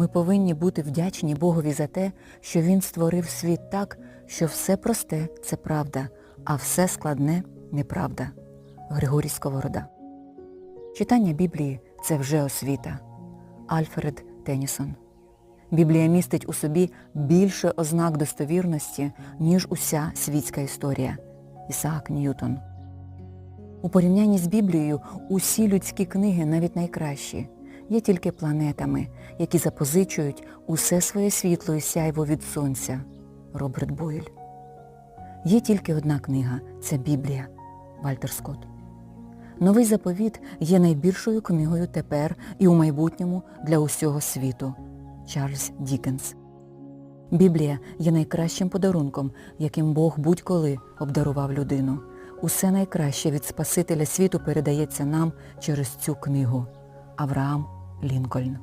Ми повинні бути вдячні Богові за те, що Він створив світ так, що все просте це правда, а все складне неправда. Григорій Сковорода. Читання Біблії це вже освіта. Альфред Тенісон. Біблія містить у собі більше ознак достовірності, ніж уся світська історія. Ісаак Ньютон. У порівнянні з Біблією усі людські книги, навіть найкращі, є тільки планетами, які запозичують усе своє світло і сяйво від сонця. Роберт Бойль. Є тільки одна книга це Біблія. Вальтер Скотт. Новий заповіт є найбільшою книгою тепер і у майбутньому для усього світу. Чарльз Дікенс. Біблія є найкращим подарунком, яким Бог будь-коли обдарував людину. Усе найкраще від Спасителя світу передається нам через цю книгу. Авраам Лінкольн.